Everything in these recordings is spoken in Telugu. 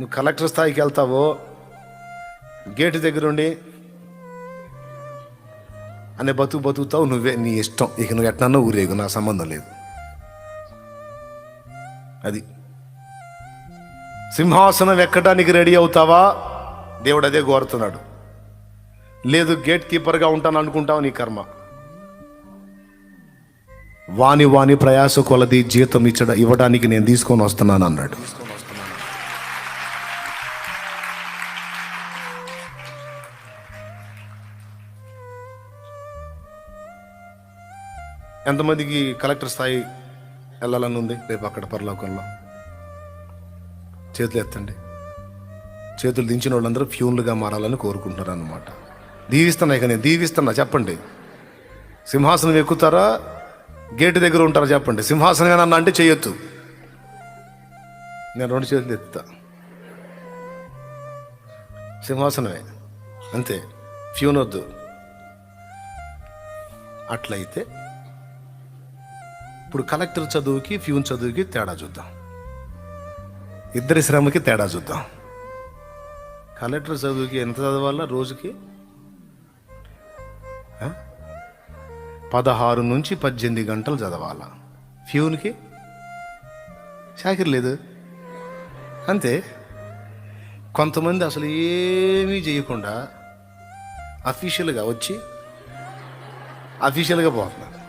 నువ్వు కలెక్టర్ స్థాయికి వెళ్తావో గేటు దగ్గరుండి అనే బతుకు బతుకుతావు నువ్వే నీ ఇష్టం. ఇక నువ్వు ఎట్లన్నా ఊరేగు నా సంబంధం లేదు. అది. సింహాసనం ఎక్కడానికి రెడీ అవుతావా? దేవుడు అదే కోరుతున్నాడు. లేదు గేట్ కీపర్గా ఉంటాను అనుకుంటావు నీ కర్మ. వాని వాని ప్రయాస కొలది జీతం ఇచ్చడ ఇవ్వడానికి నేను తీసుకొని వస్తున్నాను అన్నాడు. ఎంతమందికి కలెక్టర్ స్థాయి వెళ్ళాలని ఉంది రేపు అక్కడ పరలోకంలో. చేతులు ఎత్తండి. చేతులు దించిన వాళ్ళందరూ ఫ్యూన్లుగా మారాలని కోరుకుంటున్నారు అనమాట దీవిస్తున్నా ఇక నేను దీవిస్తున్నా చెప్పండి. సింహాసనం ఎక్కుతారా? గేటు దగ్గర ఉంటారా? చెప్పండి. సింహాసనం అన్న అంటే చేయొద్దు. నేను రెండు చేతులు ఎత్తుతా. సింహాసనమే. అంతే. ఫ్యూన్ వద్దు. అట్లయితే ఇప్పుడు కలెక్టర్ చదువుకి ఫ్యూన్ చదువుకి తేడా చూద్దాం. ఇద్దరి శ్రమకి తేడా చూద్దాం. కలెక్టర్ చదువుకి ఎంత చదవాలా రోజుకి? పదహారు నుంచి పద్దెనిమిది గంటలు చదవాలా. ఫ్యూన్కి? షాకిర్ లేదు అంతే. కొంతమంది అసలు ఏమీ చేయకుండా అఫీషియల్గా వచ్చి అఫీషియల్గా పోతున్నారు.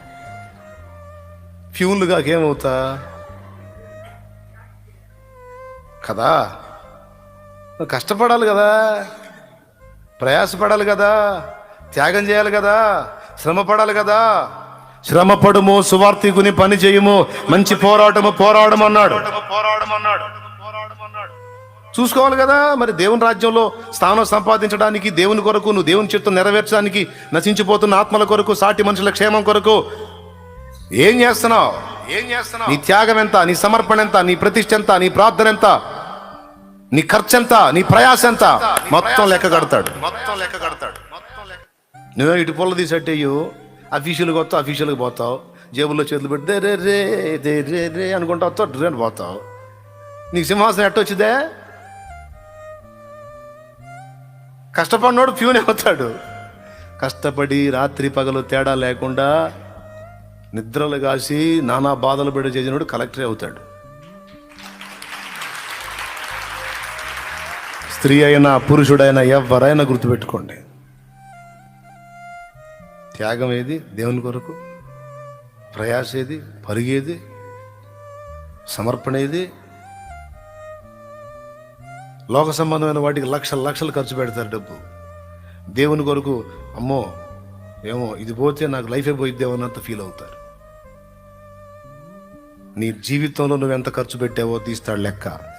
ఫ్యూన్లుగా కాకేమవుతా కదా? కష్టపడాలి కదా? ప్రయాసపడాలి కదా? త్యాగం చేయాలి కదా? శ్రమ పడాలి కదా? శ్రమ పడుము సువార్థికుని పని చేయము మంచి పోరాటము పోరాడము అన్నాడు. చూసుకోవాలి కదా? మరి దేవుని రాజ్యంలో స్థానం సంపాదించడానికి దేవుని కొరకు నువ్వు దేవుని చిత్తం నెరవేర్చడానికి నశించిపోతున్న ఆత్మల కొరకు సాటి మనుషుల క్షేమం కొరకు ఏం చేస్తున్నావు? ఏం చేస్తున్నావు? నీ త్యాగం ఎంత నీ సమర్పణ ఎంత నీ ప్రతిష్ట ఎంత నీ ప్రార్థన ఎంత నీ ఖర్చు ఎంత నీ ప్రయాస ఎంత మొత్తం లెక్క కడతాడు. మొత్తం లెక్క కడతాడు. నువ్వే ఇటు పొల్ల తీసట్టేయు అఫీషియల్గా వస్తావు అఫీషియల్గా పోతావు. జేబుల్లో చేతులు పెట్టి రే రే రే రే రే అనుకుంటా వస్తావు డ్రే అని పోతావు. నీకు సింహాసనం ఎట్టొచ్చిందే కష్టపడినోడు ఫ్యూనే అవుతాడు. కష్టపడి రాత్రి పగలు తేడా లేకుండా నిద్రలు కాసి నానా బాధలు పెడ చేసినోడు కలెక్టరే అవుతాడు. స్త్రీ అయినా పురుషుడైనా ఎవరైనా గుర్తుపెట్టుకోండి. త్యాగం ఏది? దేవుని కొరకు. ప్రయాస ఏది? పరిగేది సమర్పణ ఏది? లోక సంబంధమైన వాటికి లక్షల లక్షలు ఖర్చు పెడతారు డబ్బు. దేవుని కొరకు అమ్మో ఏమో ఇది పోతే నాకు లైఫే పోయిద్దేమో అన్నంత ఫీల్ అవుతారు. నీ జీవితంలో నువ్వు ఎంత ఖర్చు పెట్టావో తీస్తాడు లెక్క.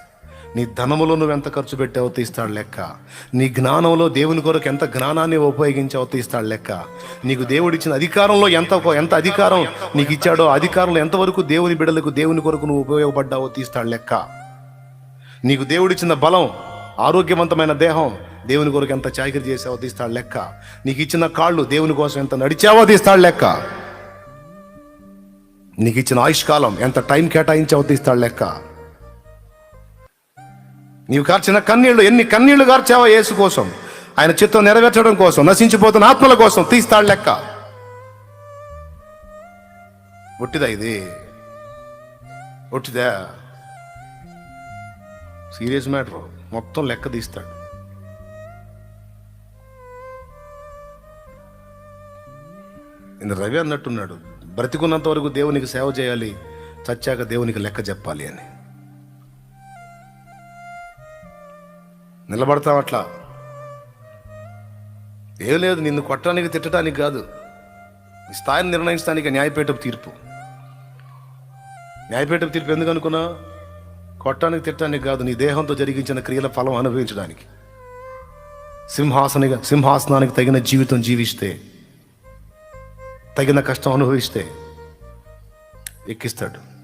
నీ ధనములో నువ్వు ఎంత ఖర్చు పెట్టావో తీస్తాడు లెక్క. నీ జ్ఞానంలో దేవుని కొరకు ఎంత జ్ఞానాన్ని ఉపయోగించావో తీస్తాడు లెక్క. నీకు దేవుడిచ్చిన అధికారంలో ఎంత ఎంత అధికారం నీకు ఇచ్చాడో అధికారంలో ఎంతవరకు దేవుని బిడ్డలకు దేవుని కొరకు నువ్వు ఉపయోగపడ్డావో తీస్తాడు లెక్క. నీకు దేవుడిచ్చిన బలం ఆరోగ్యవంతమైన దేహం దేవుని కొరకు ఎంత చాకరీ చేసావో తీస్తాడు లెక్క. నీకు ఇచ్చిన కాళ్ళు దేవుని కోసం ఎంత నడిచావో తీస్తాడు లెక్క. నీకు ఇచ్చిన ఆయుష్కాలం ఎంత టైం కేటాయించావో తీస్తాడు లెక్క. నీవు కార్చిన కన్నీళ్ళు ఎన్ని కన్నీళ్ళు కార్చావో యేసు కోసం. ఆయన చిత్తం నెరవేర్చడం కోసం నశించిపోతున్న ఆత్మల కోసం తీస్తాడు లెక్క. ఒట్టిదా ఇది? ఒట్టిదా? Serious matter. మొత్తం లెక్క తీస్తాడు రవి అన్నట్టున్నాడు బ్రతికున్నంత వరకు దేవునికి సేవ చేయాలి చచ్చాక దేవునికి లెక్క చెప్పాలి అని. నిలబడతాం అట్లా. ఏం లేదు నిన్ను కొట్టడానికి తిట్టడానికి కాదు. స్థాయిని నిర్ణయించడానికి న్యాయపేటపు తీర్పు. న్యాయపేట తీర్పు ఎందుకు అనుకున్నా? కొట్టడానికి తిట్టడానికి కాదు నీ దేహంతో జరిగించిన క్రియల ఫలం అనుభవించడానికి. సింహాసనిగా సింహాసనానికి తగిన జీవితం జీవిస్తే తగిన కష్టం అనుభవిస్తే ఎక్కిస్తాడు.